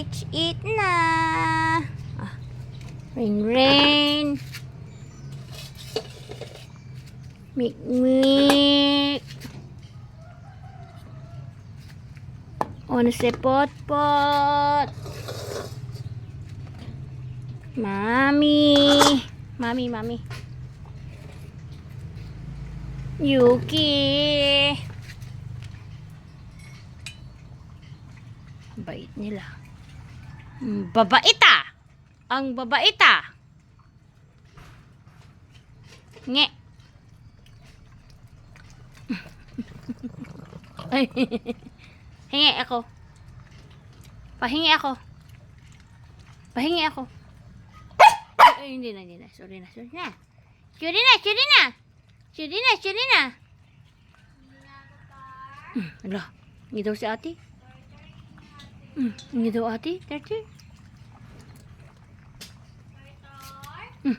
let's eat na. Ah, rain, rain. Mik, mik. On se pot, pot. Mami. Mami, mami. Yuki. Bait nila. Babaita! Ang babaita! Nge. Ay. Hingi ako. Pahingi ako. Pahingi ako. Ay, hindi na, hindi na. Sorry na, sorry na. Sorry na, sorry na. Sorry na, sorry na. Hmm, ala. Hindi daw si ate. Mm, hindi daw ate, Tete. Mm.